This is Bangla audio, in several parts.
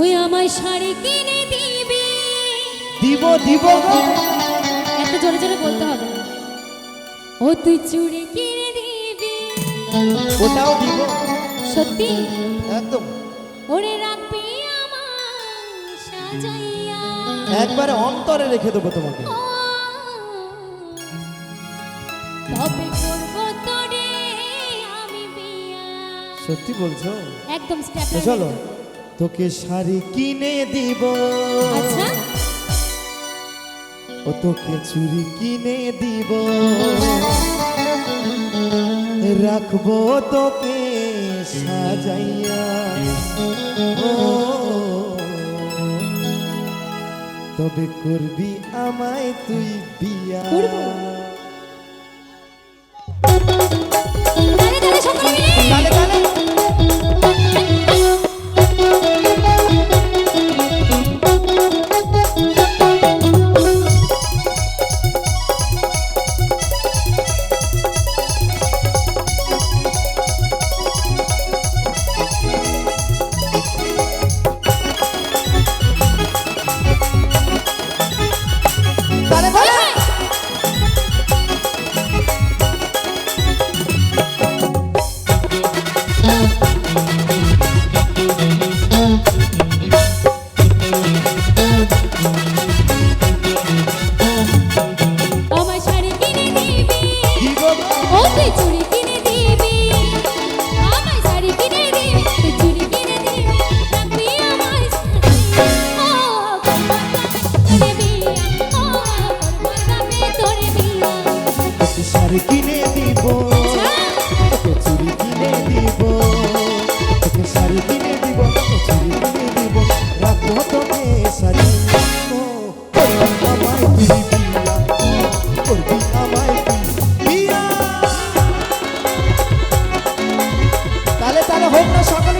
ওই আমায় শাড়ি কিনে দিবে। দিব দিব গো। এত জোরে জোরে বলতে হবে। ও তুই চুড়ি কিনে দিবি। ওটাও দিব। সত্যি? একদম। ওরে রাখবি আমার সাজাইয়া। একবারে অন্তরে রেখে দেবো তোমাকে। তবে করব তোরে আমি বিয়া। সত্যি বলছো? একদম স্টেপ চলো। তোকে শাড়ি কিনে দিব। আচ্ছা। ও তোকে চুরি কিনে দিব। রাখব তোকে সাজাইয়া। তবে করবি আমায় তুই বিয়া। hey Pichuri Home National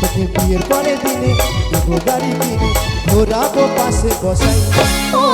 তোকে বিয়ের পরে দিনে গাড়ি কিনে ঘোরাবো পাশে বসাই। ও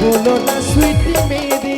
হলো না সুইটি মেয়েদের